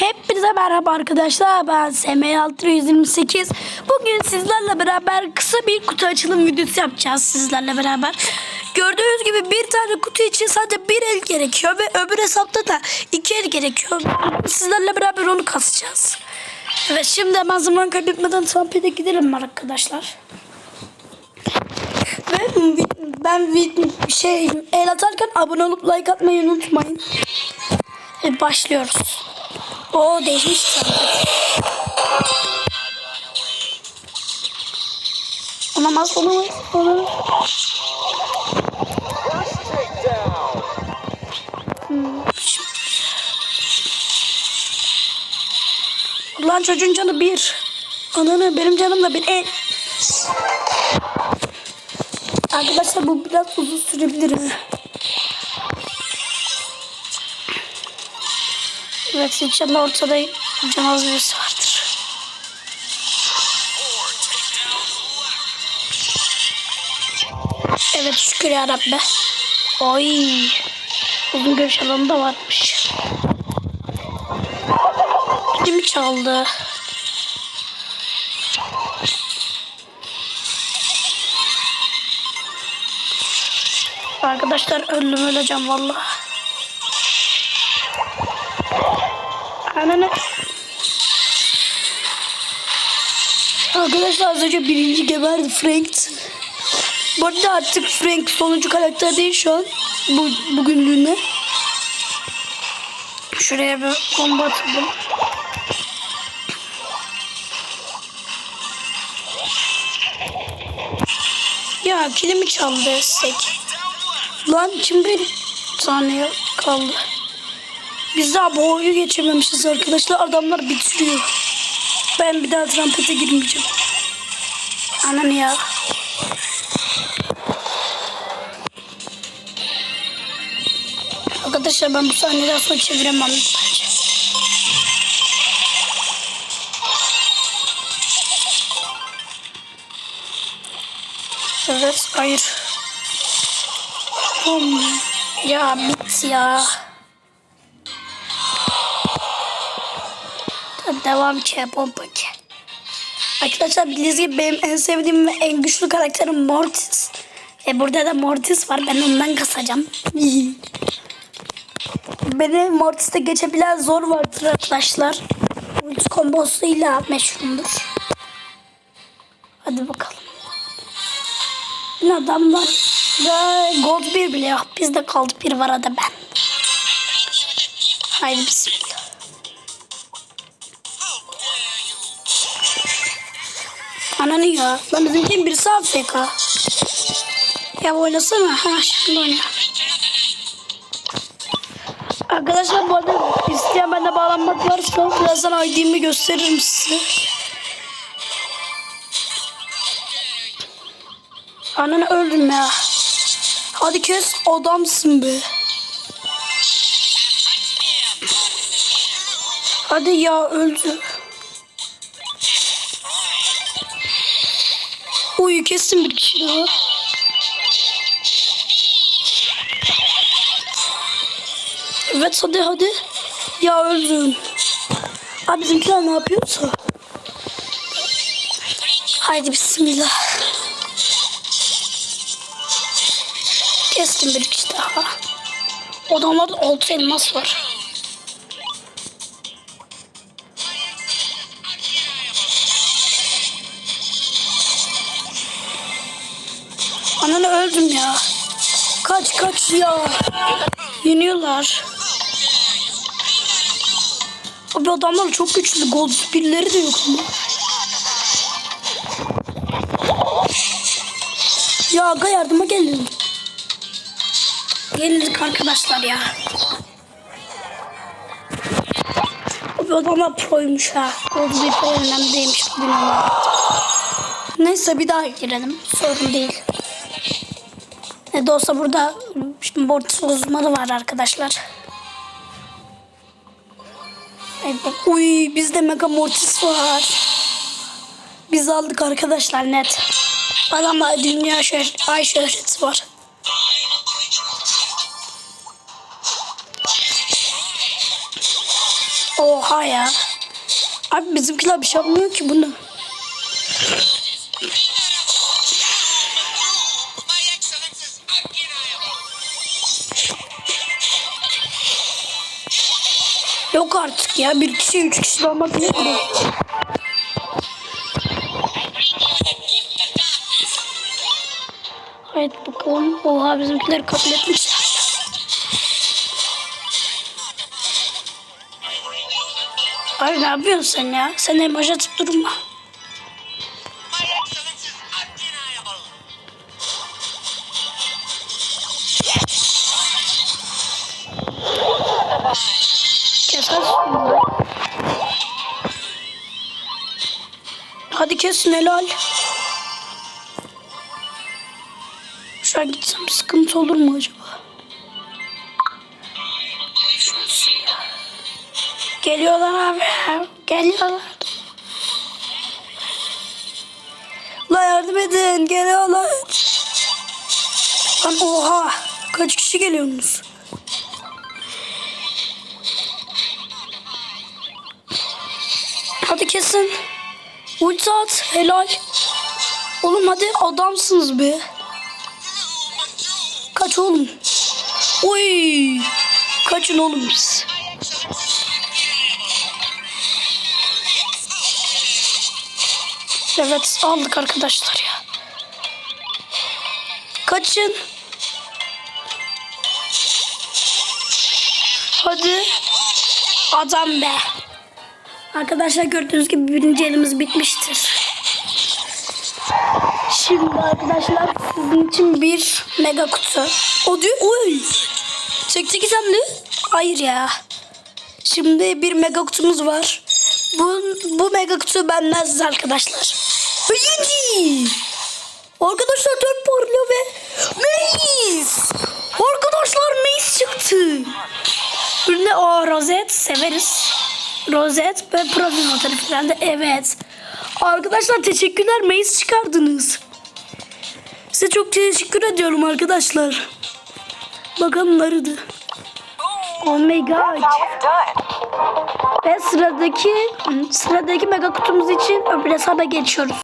Hepinize merhaba arkadaşlar. Ben SM628. Bugün sizlerle beraber kısa bir kutu açılım videosu yapacağız sizlerle beraber. Gördüğünüz gibi bir tane kutu için sadece bir el gerekiyor ve öbür hesapta da iki el gerekiyor. Sizlerle beraber onu kasacağız. Evet şimdi hemen zaman kaybetmeden Trumpet'e gidelim arkadaşlar. Ve ben şey el atarken abone olup like atmayı unutmayın. Başlıyoruz. O değişmiş sanki. Olamaz, olamaz, olamaz. Hmm, Ulan çocuğun canı bir. Ananı benim canım da bir. E. Arkadaşlar bu biraz uzun sürebilir. Ha. Evet inşallah ortada canaz birisi vardır. Evet şükür ya Rabbi. Oy. Uzun görüş alanı da varmış. Kim çaldı? Arkadaşlar öldüm öleceğim vallahi. Ananı. Arkadaşlar az önce birinci geberdi Frank. Bu arada artık Frank sonuncu karakter değil şu an. Bu, bugünlüğüne. Şuraya bir bomba atıldım. Ya kilimi çaldı destek. Lan kim bir saniye kaldı. Biz daha bu oyunu geçememişiz arkadaşlar. Adamlar bitiriyor. Ben bir daha trampete girmeyeceğim. Anan ya. Arkadaşlar ben bu sahneden sonra çeviremem. Evet, hayır. Ya bit ya. Devam ki pompa ki. Arkadaşlar bildiğiniz gibi benim en sevdiğim ve en güçlü karakterim Mortis. E burada da Mortis var. Ben ondan kasacağım. Beni Mortis'te geçebilen zor vardır arkadaşlar. Ulti kombosuyla meşhurumdur. Hadi bakalım. Ne adamlar da gold bir bile yok. Bizde gold bir var ben. Haydi bismillah. Ananı ya. Lan bizimki birisi AFK. Ya oynasana. Ha şimdi oyna. Arkadaşlar bu arada isteyen bende bağlanmak varsa birazdan ID'mi gösteririm size. Ananı öldüm ya. Hadi kes adamsın be. Hadi ya öldü. Uyu kesin bir kişi daha. Evet hadi hadi. Ya öldüm. Abi bizimkiler ne yapıyorsa. Haydi bismillah. Kestim bir kişi daha. Adamlarda altı elmas var. Ananı öldüm ya. Kaç kaç ya. Yeniyorlar. Abi adamlar çok güçlü. Gold birileri de yok ama. Ya aga yardıma gelin. Yenildik arkadaşlar ya. Abi adamlar proymuş ha. Gold bir pro değilmiş bugün ama. Neyse bir daha girelim. Sorun değil. Ne de olsa burada şimdi Mortis uzmanı var arkadaşlar. Bak, uy bizde Mega Mortis var. Biz aldık arkadaşlar net. Adamlar dünya şöhret, ay şöhreti var. Oha ya. Abi bizimkiler bir şey yapmıyor ki bunu. Yok artık ya. Bir kişi üç kişi olmak ne bu? Evet bakalım. Oha bizimkiler kabul etmişler. Abi ne yapıyorsun sen ya? Sen emoji atıp durma. Kesin helal. Şu an gitsem sıkıntı olur mu acaba? Geliyorlar abi. Geliyorlar. La yardım edin. Geliyorlar. Lan oha. Kaç kişi geliyorsunuz? Hadi kesin. Ulti. Helal. Oğlum hadi adamsınız be. Kaç oğlum. Oy. Kaçın oğlum siz. Evet aldık arkadaşlar ya. Kaçın. Hadi. Adam be. Arkadaşlar gördüğünüz gibi birinci elimiz bitmiştir. Şimdi arkadaşlar sizin için bir mega kutu. O diyor. Oy. 88 hamle. Hayır ya. Şimdi bir mega kutumuz var. Bu, bu mega kutu benden arkadaşlar. Birinci. Arkadaşlar dört parlıyor ve Maze. Arkadaşlar Maze çıktı. Üründe o rozet severiz. Rozet ve profil fotoğrafı da evet. Arkadaşlar teşekkürler Maze çıkardınız. Size çok teşekkür ediyorum arkadaşlar. Bakalım nerede? Oh my god. Ve sıradaki sıradaki mega kutumuz için öbür hesaba geçiyoruz.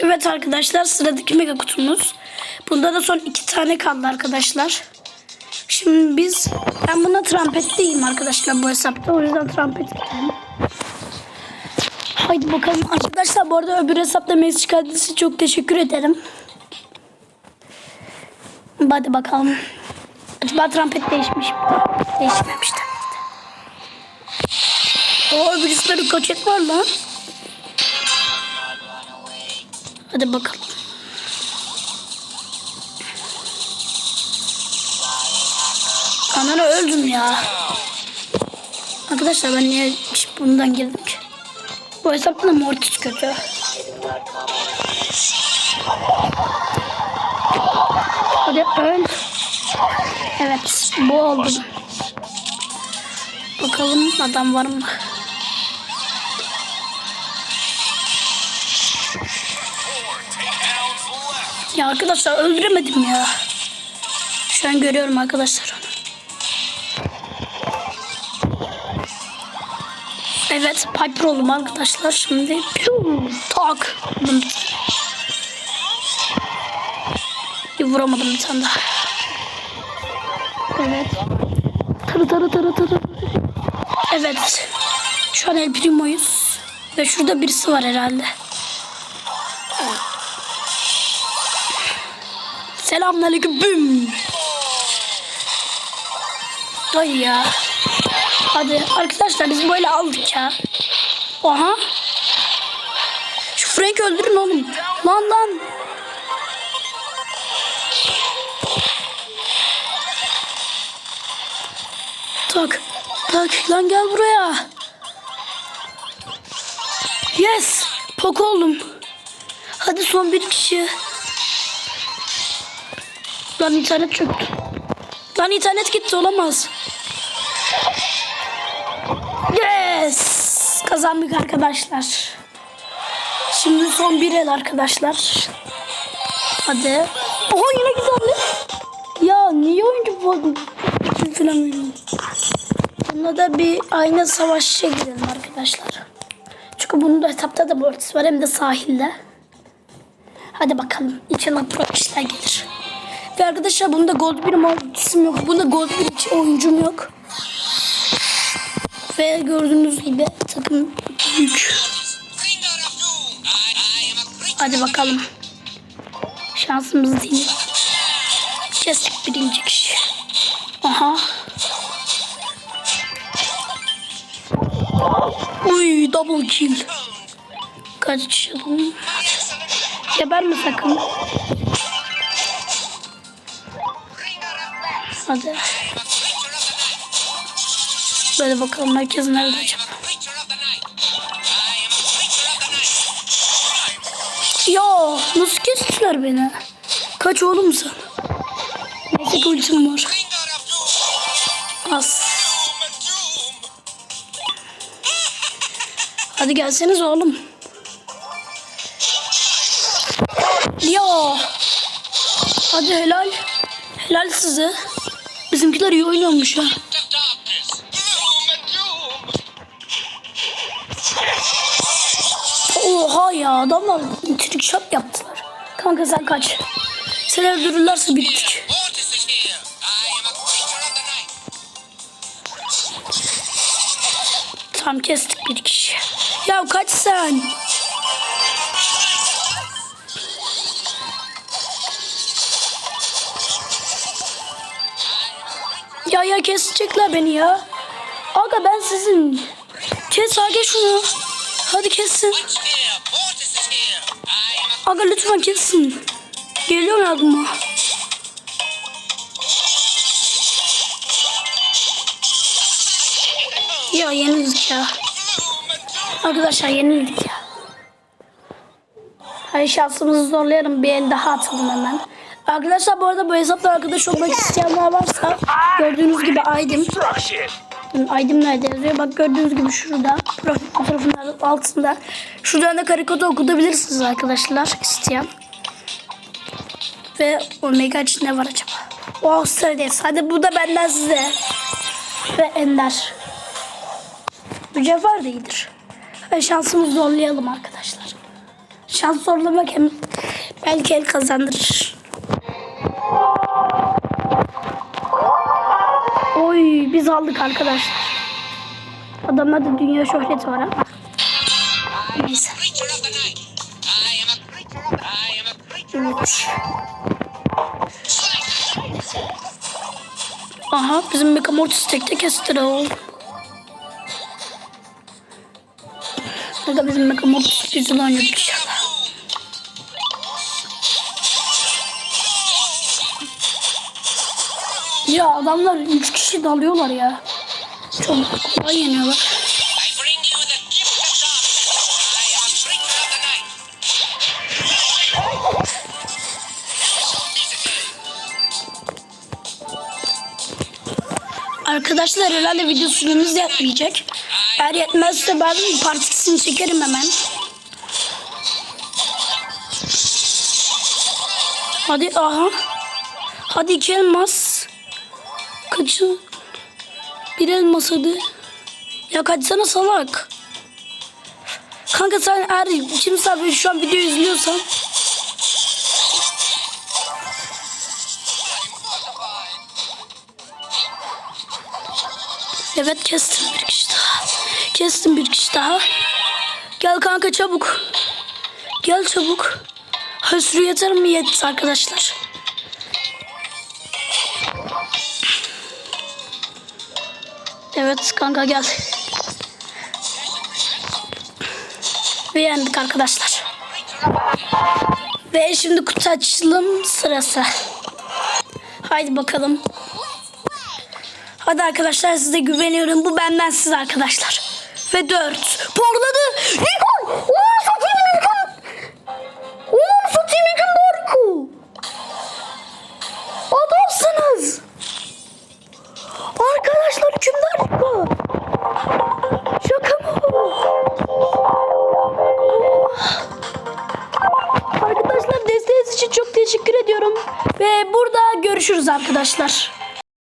Evet arkadaşlar sıradaki mega kutumuz. Bunda da son iki tane kaldı arkadaşlar. Şimdi biz ben buna trampet değilim arkadaşlar bu hesapta. O yüzden trampet gidelim. Haydi bakalım arkadaşlar bu arada öbür hesapta Messi çıkardığınız için çok teşekkür ederim. Hadi bakalım. Acaba trampet değişmiş mi? Değişmemiş tabii. Oo öbür üstleri kaçak var lan. Hadi bakalım. Ananı öldüm ya. Arkadaşlar ben niye bundan girdim ki? Bu hesapta da Mortis kötü. Hadi öl. Evet bu oldu. Bakalım adam var mı? Ya arkadaşlar öldüremedim ya. Şu an görüyorum arkadaşlar Evet Piper oldum arkadaşlar şimdi. Piu, tak. Bir vuramadım bir tane daha. Evet. Tarı tarı tarı tarı. Evet. Şu an El Primo'yuz. Ve şurada birisi var herhalde. Selamünaleyküm. Büm. Ay ya. Hadi arkadaşlar biz böyle aldık ya. Aha. Şu Frank öldürün oğlum. Lan lan. Tak. Tak. Lan gel buraya. Yes. Pok oldum. Hadi son bir kişi. Lan internet çöktü. Lan internet gitti olamaz. Kazandık arkadaşlar. Şimdi son bir el arkadaşlar. Hadi. Oha yine güzeldi. Ya niye oyuncu bu falan veriyorum? Bunda da bir ayna savaşçıya girelim arkadaşlar. Çünkü bunun da etapta da mortis var hem de sahilde. Hadi bakalım. İnşallah pro işler gelir. Ve arkadaşlar bunda gold bir mortisim yok. Bunda gold bir oyuncum yok. Ve gördüğünüz gibi takım büyük. Hadi bakalım. Şansımız değil. Kestik birinci kişi. Aha. Uy double kill. Kaçalım. Geberme sakın. Hadi. Böyle bakalım herkes nerede acaba? Ya nasıl kestiler beni? Kaç oğlum sen? Neyse ki ultim var. Doom. Hadi gelseniz oğlum. Ya. Hadi helal. Helal size. Bizimkiler iyi oynuyormuş ha. Ya adamlar trick shot yaptılar. Kanka sen kaç. Seni öldürürlerse bittik. Tam kestik bir kişi. Ya kaç sen. Ya ya kesecekler beni ya. Aga ben sizin. Kes aga şunu. Hadi kessin. Aga lütfen kessin. Geliyorum yardıma. Ya yenildik ya. Arkadaşlar yenildik ya. Hadi şansımızı zorlayalım. Bir el daha atalım hemen. Arkadaşlar bu arada bu hesapla arkadaş olmak isteyenler varsa gördüğünüz gibi Aydim. Aydım nerede yazıyor? Bak gördüğünüz gibi şurada. Profil fotoğrafının altında. Şuradan da karikatür okutabilirsiniz arkadaşlar isteyen. Ve Omega için ne var acaba? O Avustralya'dayız. Hadi bu da benden size. Ve Ender. Mücevher de iyidir. Ve şansımızı zorlayalım arkadaşlar. Şans zorlamak hem belki el kazandırır. Biz aldık arkadaşlar. Adamlarda dünya şöhreti var ama. Neyse. Evet. Aha bizim Mecha Mortis tekte kesti o. Burada bizim Mecha Mortis güzel oynadık inşallah. Ya adamlar 3 kişi dalıyorlar ya. Çok kolay yeniyorlar. Arkadaşlar herhalde video süremiz yetmeyecek. Eğer yetmezse ben partisini çekerim hemen. Hadi aha. Hadi iki elmas. Kaçın. Bir elmas hadi. Ya kaçsana salak. Kanka sen eğer kimse abi şu an video izliyorsan Evet kestim bir kişi daha. Kestim bir kişi daha. Gel kanka çabuk. Gel çabuk. Ha sürü yeter mi? Yetti arkadaşlar. Evet kanka gel. Ve arkadaşlar. Ve şimdi kutu açılım sırası. Haydi bakalım. Hadi arkadaşlar size güveniyorum. Bu benden siz arkadaşlar. Ve dört. Parladı. Nikon. Arkadaşlar